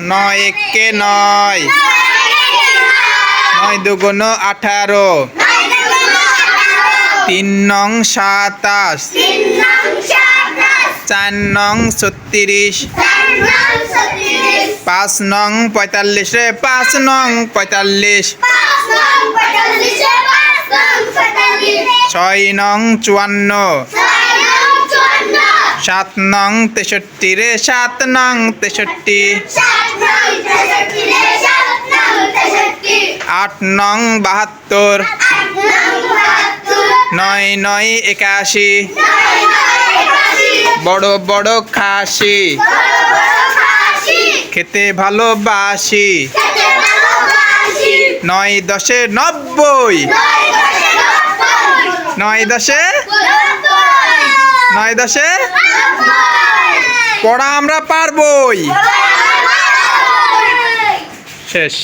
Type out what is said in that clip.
নয় একে নয়। নয় দুগুণ আঠারো। তিন নং সাতাশ। চার নং ছত্রিশ। পাঁচ নং পঁয়তাল্লিশ রে, পাঁচ নং পঁয়তাল্লিশ। ছয় নং চুয়ান্ন। সাত নং তেষট্টি রে, সাত নং তেষট্টি। আট নং বাহাত্তর। নয় নয় একাশি। বড় বড় খাসি। খেতে ভালোবাসি। নয় দশে নব্বই। নয় দশে নয় দশে পড়া আমরা পারবই। শেষ।